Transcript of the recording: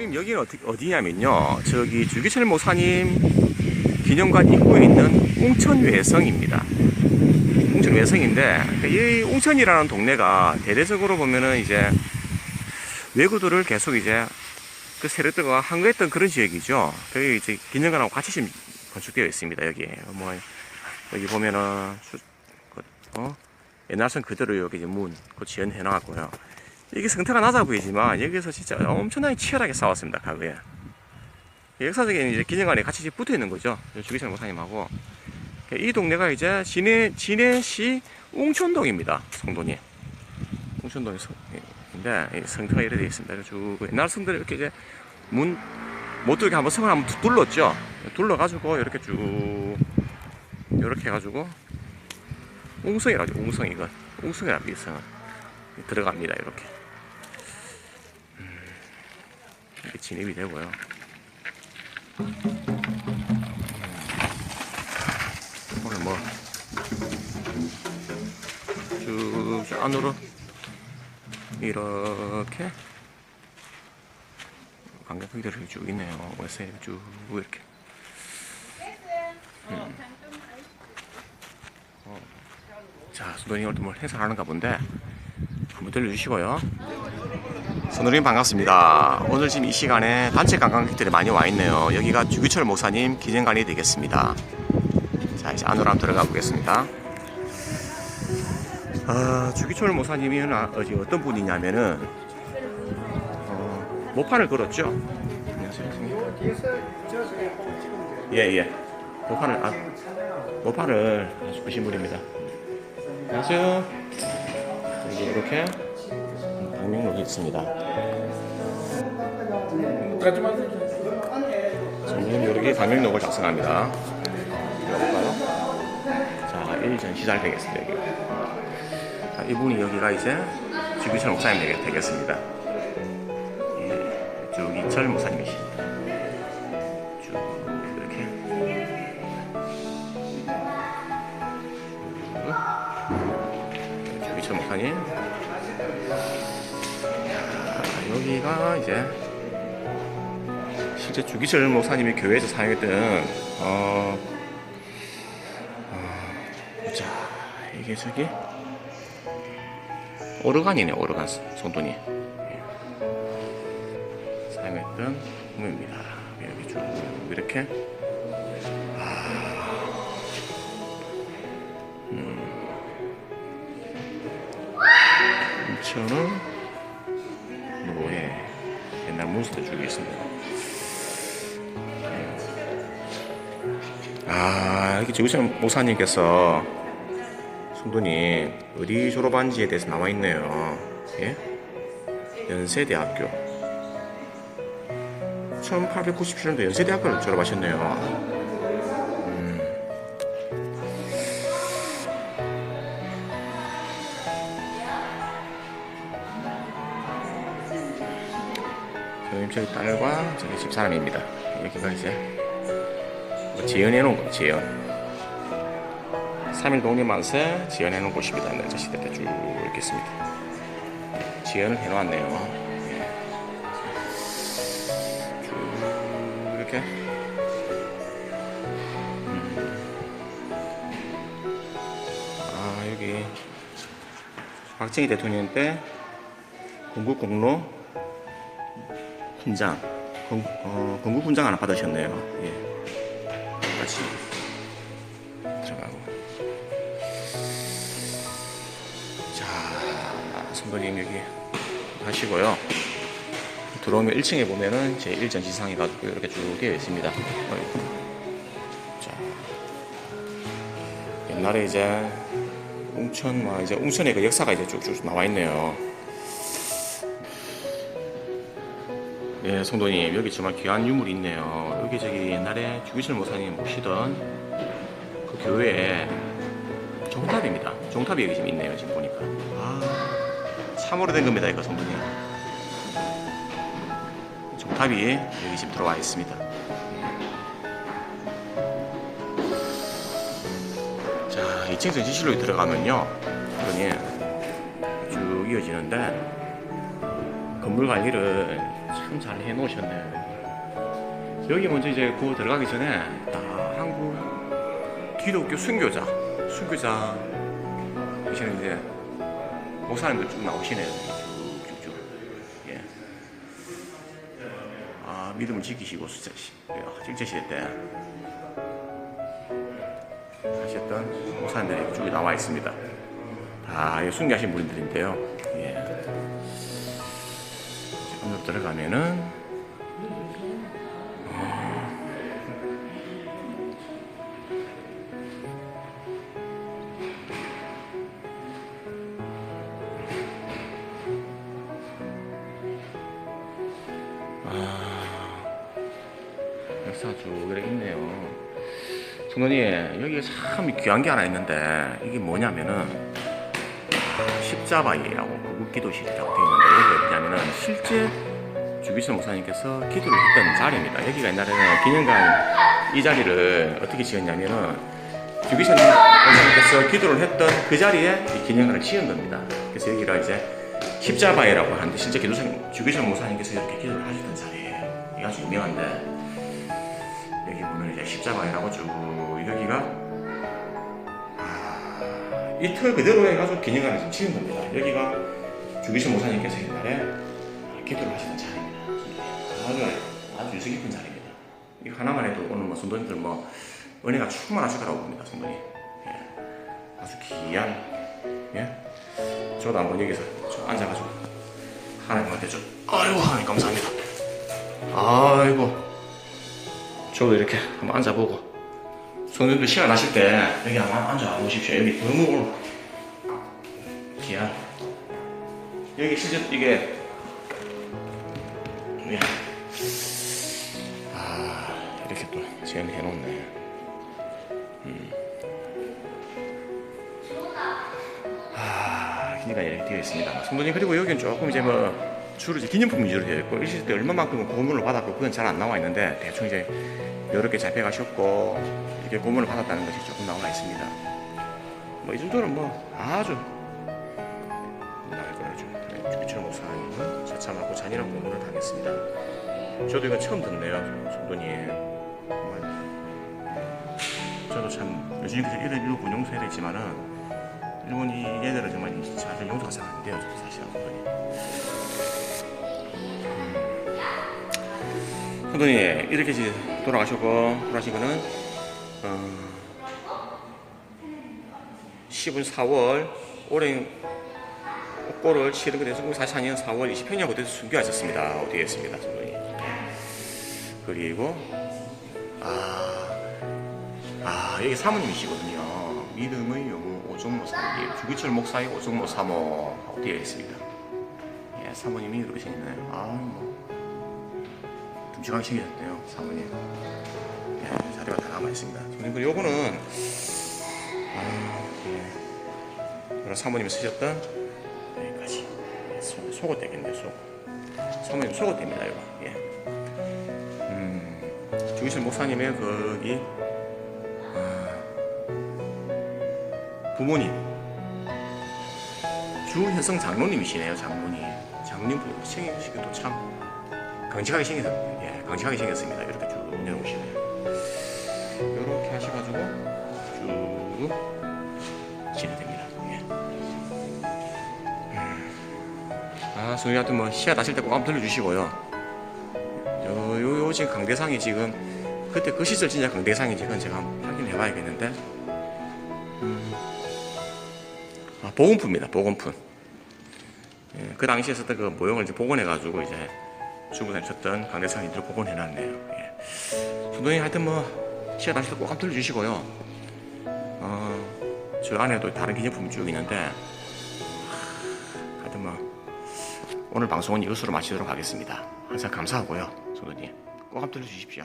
선생님 여기는 어디, 어디냐면요 저기 주기철 모사님 기념관 입구에 있는 웅천외성입니다 웅천외성인데 이 웅천이라는 동네가 대대적으로 보면은 이제 외구들을 계속 이제 그 세력들과 항거했던 그런 지역이죠 여기 이제 기념관하고 같이 지금 건축되어 있습니다 여기 뭐 여기 보면은 수, 그, 어? 옛날선 그대로 여기 문, 그 지연해 놨고요. 이게 성태가 낮아 보이지만 여기서 진짜 엄청나게 치열하게 싸웠습니다 과거에. 역사적인 이제 기념관에 같이 붙어 있는 거죠. 주기철 목사님하고 이 동네가 이제 진해 진해시 웅천동입니다. 성돈이 웅천동이 성인데 성태가 이렇게 되어 있습니다. 쭉 옛날 성들 이렇게 이제 문 못 들게 한번 성을 한번 둘렀죠. 둘러가지고 이렇게 쭉 이렇게 해가지고 웅성이라죠. 웅성 이건 웅성이랍니다. 이 성은 들어갑니다. 이렇게 음, 이렇게 진입이 되고요. 오늘 뭐쭉 안으로 이렇게 관광객들이 쭉 있네요. 월세 쭉 이렇게. 음. 어. 자, 수도님 오늘 뭘 해설하는가 본데 한번 들려주시고요. 선우님 반갑습니다. 오늘 지금 이 시간에 단체 관광객들이 많이 와 있네요. 여기가 주기철 목사님 기념관이 되겠습니다. 자, 이제 안으로 한번 들어가 보겠습니다. 아, 주기철 목사님이 어디 어떤 분이냐면은 어, 모판을 걸었죠. 돼요. 예, 예. 모판을 아, 모판을 크신 분입니다. 안녕하세요. 이렇게 방명록이 있습니다. 선생님 여기 방명록을 작성합니다. 들어볼까요? 자, 일전 시작 되겠습니다. 여기. 자, 이분이 여기가 이제 주기철 목사님 되겠- 되겠습니다. 예, 주기철 목사님이십니다. 쭉 주기철 목사님 자, 여기가 이제 실제 주기철 목사님이 교회에서 사용했던 어, 어, 자. 이게 저기 오르간이네 오르간 손돈이. 예. 사용했던 후문입니다. 여기 쭉 이렇게. 인천은 노예 주고 있습니다. 아 이렇게 지구촌 목사님께서 순돈이 어디 졸업한지에 대해서 나와 있네요. 예? 연세대학교 1897년도 연세대학교를 졸업하셨네요. 저희 저희 딸과 저희 집 사람입니다. 여기가 이제 뭐 지연해 놓은 거, 지연. 3일 독립 만세 지연해 놓은 곳입니다. 네, 저 시대 때쭉 이렇게 있습니다. 지연을 해 놓았네요. 쭉 이렇게. 음. 아, 여기 박정희 대통령 때 건국 공로 훈장, 건, 어, 건국 훈장 하나 받으셨네요. 예. 같이 들어가고. 자, 선배님 여기 하시고요. 들어오면 1층에 보면은 제 1전 지상이 가지고 이렇게 쭉 되어 있습니다. 어이구. 자, 옛날에 이제 웅천, 뭐 이제 웅천의 그 역사가 이제 쭉쭉 나와 있네요. 예, 성도님 여기 정말 귀한 유물이 있네요. 여기 저기 옛날에 주기철 모사님 모시던 그 교회에 종탑입니다. 종탑이 여기 지금 있네요. 지금 보니까. 아, 참 오래된 겁니다. 이거 성도님. 종탑이 여기 지금 들어와 있습니다. 자, 2층 전시실로 들어가면요. 그러니 쭉 이어지는데 건물 관리를 참참잘 해놓으셨네요. 여기 먼저 이제 그 들어가기 전에 딱 한국 기독교 순교자, 순교자 이시는 이제 목사님들 쭉 나오시네요. 쭉쭉쭉. 예. 아 믿음을 지키시고 진짜 시- 일제 시대 때 하셨던 목사님들이 쭉 나와 있습니다. 다이 순교하신 분들인데요. 예. 지금 들어가면은 역사 쭉 이렇게 있네요. 성도님 여기 참 귀한 게 하나 있는데 이게 뭐냐면은 아, 십자바이라고 구국 기도실이라고 되어 있는데 여기 실제 주기철 목사님께서 기도를 했던 자리입니다. 여기가 옛날에는 기념관 이 자리를 어떻게 지었냐면은 주기철 목사님께서 기도를 했던 그 자리에 이 기념관을 지은 겁니다. 그래서 여기가 이제 십자바이라고 하는데 실제 기도선 주기철 목사님께서 이렇게 기도를 하셨던 자리예요. 이게 아주 유명한데 여기 보면 이제 십자가이라고 쭉 여기가 아, 이틀 그대로 해가지고 기념관을 지금 지은 겁니다. 여기가 주기신 목사님께서 옛날에 기도를 하시던 자리입니다. 아주 아주 유서 깊은 자리입니다. 이 하나만 해도 오늘 뭐 성도님들 뭐 은혜가 충만하실 거라고 봅니다, 성도님. 예. 아주 귀한 예. 저도 한번 여기서 좀 앉아가지고 하나님한테 좀 아이고 하나님 감사합니다. 아이고. 저도 이렇게 한번 앉아보고 성도님들 시간 나실 때 여기 한번 앉아 보십시오 여기 너무 귀한 여기 실제 이게 예. 아 이렇게 또 재현해 놓네 음. 아 기가 이렇게 되어 있습니다 성도님 그리고 여기는 조금 이제 뭐 주로 이제 기념품 위주로 되어 있고 일시때 얼마만큼 고문을 받았고 그건 잘 안 나와 있는데 대충 이제 여러 개 잡혀가셨고 이렇게 고문을 받았다는 것이 조금 나와 있습니다. 뭐 이 정도는 뭐 아주 목사님은 자참하고 잔인한 고문을 당했습니다. 저도 이거 처음 듣네요. 정말 저도 참 요즘 그래서 이런 일본 용서해야 되지만은 일본이 얘들은 정말 사실 용서가 잘 안 돼요, 저도 사실 성도님. 성도님 이렇게 이제 돌아가셨고 돌아가시고는 어, 10은 4월 올해 옥고를 치르게 돼서 44년 4월 20평년 그때서 순교하셨습니다. 어디에 있습니다, 성도님. 그리고 아, 아 여기 사모님이시거든요. 믿음의 영웅 오종모 사모님, 주기철 목사의 오종모 사모 되어 있습니다. 예, 사모님이 생겼네요. 아, 뭐. 듬직하게 생겼네요, 사모님. 예, 자리가 다 남아 있습니다. 그리고 요거는, 아, 예. 사모님이 쓰셨던 속- 속옷대겠네요, 속. 사모님 속옷대입니다, 이거. 예. 음, 주기실 목사님의 거기, 아, 부모님. 주현성 장로님이시네요, 장로님. 장로님 생기시기도 참 강직하게 생겼, 예, 강직하게 생겼습니다. 이렇게 쭉 내려오시네요. 이렇게 하셔가지고 쭉 진행됩니다. 하여튼 뭐 시야 나실 때 꼭 한번 들려주시고요. 요, 요, 요 지금 강대상이 지금 그때 그 시절 진짜 강대상인지 그건 제가 한번 확인해 봐야겠는데. 음. 아, 보건품입니다. 보건품. 예, 그 당시에 썼던 그 모형을 이제 복원해가지고 이제 중국에 쳤던 강대상 이대로 복원해 놨네요. 예. 성도님 하여튼 뭐 시간 나실 때꼭 한번 들려주시고요. 어, 저 안에도 다른 기념품이 쭉 있는데 오늘 방송은 이것으로 마치도록 하겠습니다. 항상 감사하고요. 성도님 꼭 한번 들려주십시오.